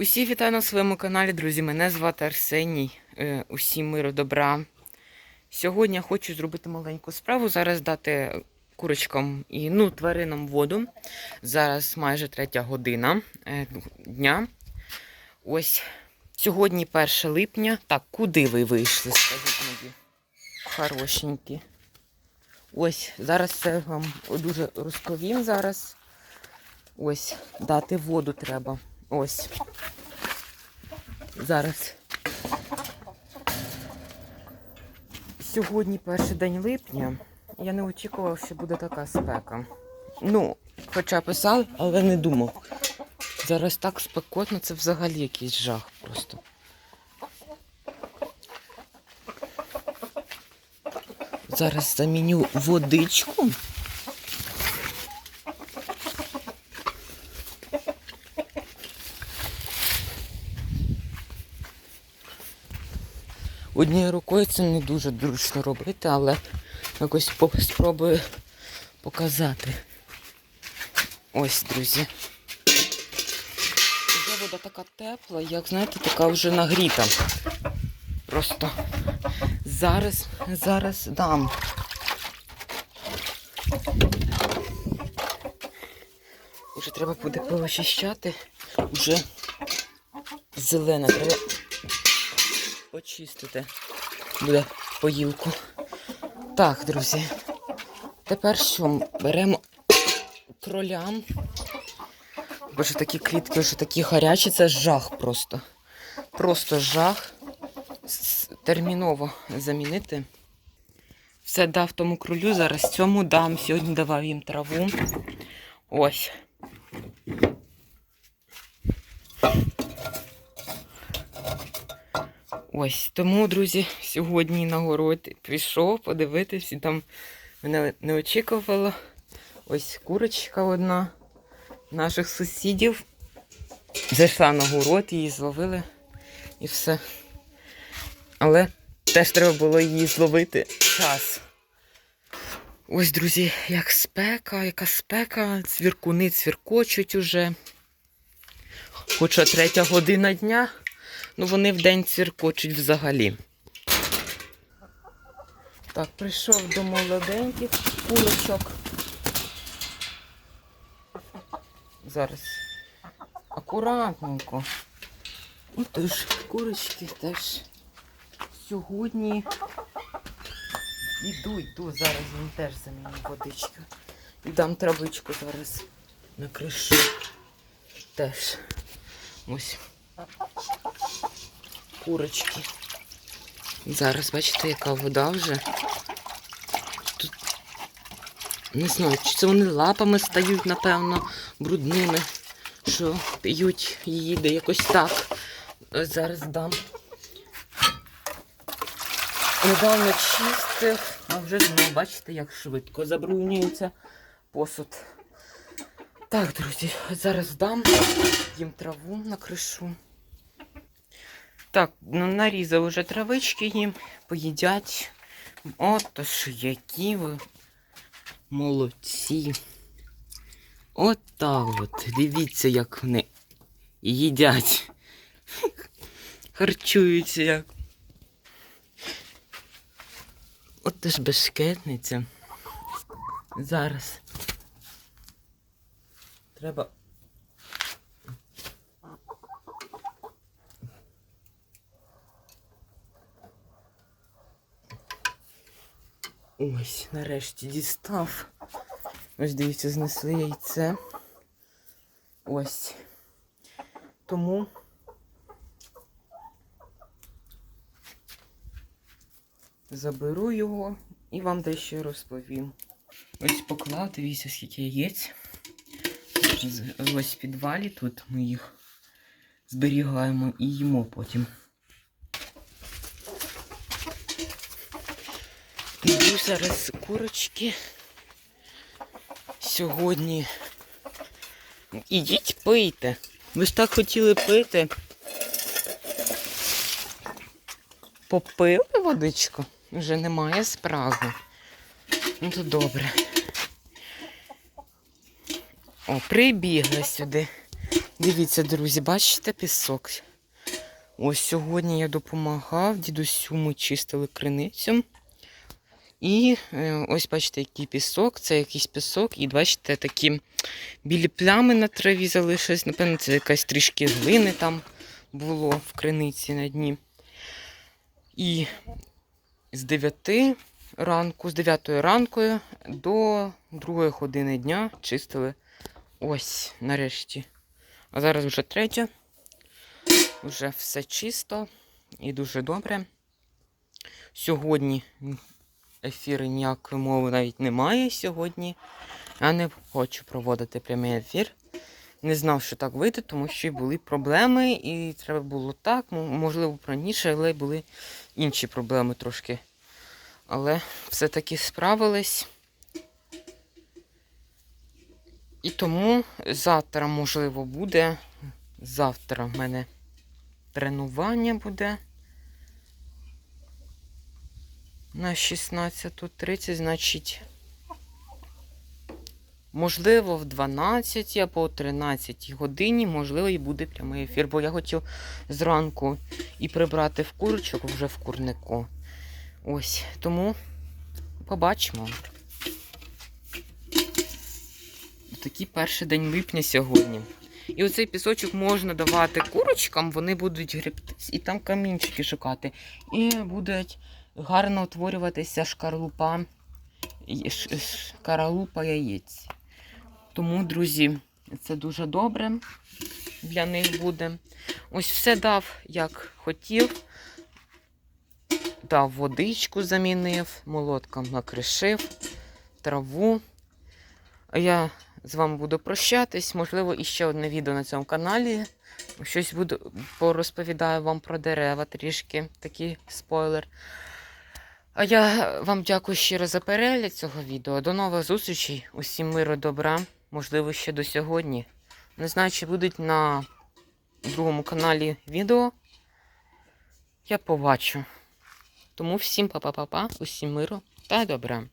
Усі вітаю на своєму каналі, друзі. Мене звати Арсеній. Е, Усім миру добра. Сьогодні хочу зробити маленьку справу. Зараз дати курочкам і ну, тваринам воду. Зараз майже третя година е, дня. Ось сьогодні 1 липня. Так, куди ви вийшли? Скажіть мені. Хорошенькі. Ось, зараз це вам дуже розповім зараз. Ось, дати воду треба. Ось. Зараз. Сьогодні перший день липня. Я не очікував, що буде така спека. Ну, хоча писав, але не думав. Зараз так спекотно, це взагалі якийсь жах просто. Зараз заміню водичку. Однією рукою це не дуже зручно робити, але якось спробую показати. Ось, друзі. Вже вода така тепла, як знаєте, така вже нагріта. Просто зараз, зараз дам. Уже треба буде повичищати. Уже зелене треба почистити буде поїлку. Так, друзі. Тепер що? Беремо кролям. Боже, такі квітки вже такі гарячі, це жах просто. Просто жах. Терміново замінити. Все дав тому кролю, зараз цьому дам. Сьогодні давав їм траву. Ось. Ось тому, друзі, сьогодні на город пішов подивитись, і там мене не очікувало. Ось курочка одна наших сусідів. Зайшла на город, її зловили і все. Але теж треба було її зловити час. Ось, друзі, як спека, яка спека, цвіркуни цвіркочуть уже. Хоча третя година дня. Ну, вони в день цвіркочуть взагалі. Так, прийшов до молоденьких курочок. Зараз акуратненько. І тож курочки теж сьогодні йду, йду. Зараз їм теж заміню водичку. І дам травичку зараз на кришу. Теж. Ось курочки. Зараз бачите, яка вода вже. Тут не знаю, чи це вони лапами стають, напевно, брудними, що п'ють її де якось так. Ось Зараз дам. Недавно чистив, а вже знову бачите, як швидко забруднюється посуд. Так, друзі, зараз дам їм траву на кришу. Так, ну, нарізав уже травички їм, поїдять. Ото ж які ви молодці. От так от. Дивіться, як вони їдять. Харчуються як. От ж бешкетниця. Зараз. Треба Ось, нарешті дістав. Ось дивіться, знесли яйце. Ось. Тому заберу його і вам дещо розповім. Ось поклав, дивіться, скільки яєць. Ось в підвалі тут ми їх зберігаємо і їмо потім. Зараз курочки. Сьогодні. Ідіть пийте. Ви ж так хотіли пити. Попили водичку? Вже немає спраги. Ну то добре. О, прибігла сюди. Дивіться, друзі, бачите пісок? Ось сьогодні я допомагав дідусю, ми чистили криницю. І е, ось бачите, який пісок, це якийсь пісок, і бачите, такі білі плями на траві залишились. Напевно, це якась трішки глини там було в криниці на дні. І з 9 ранку, з 9 ранку до 2 години дня чистили ось нарешті. А зараз вже третя. Вже все чисто і дуже добре. Сьогодні ефіру ніякої мови навіть немає сьогодні. Я не хочу проводити прямий ефір. Не знав, що так вийде, тому що були проблеми, і треба було так, можливо, раніше, але були інші проблеми трошки. Але все-таки справились. І тому завтра, можливо, буде. Завтра в мене тренування буде. На 16.30, значить, можливо, в 12 або 13 годині, можливо, і буде прямий ефір, бо я хотів зранку і прибрати в курочок вже в курнику. Ось, тому побачимо. Такий перший день липня сьогодні. І оцей пісочок можна давати курочкам, вони будуть гребтись і там камінчики шукати. І будуть гарно утворюватися шкарлупа, шкаралупа яєць. Тому, друзі, це дуже добре для них буде. Ось все дав, як хотів. Дав водичку, замінив, молотком накришив, траву. Я з вами буду прощатись. Можливо, іще одне відео на цьому каналі. Щось буду порозповідаю вам про дерева трішки, такий спойлер. А я вам дякую щиро за перегляд цього відео. До нових зустрічей. Усім миру, добра. Можливо, ще до сьогодні. Не знаю, чи будуть на другому каналі відео. Я побачу. Тому всім па-па-па-па, усім миру та добра.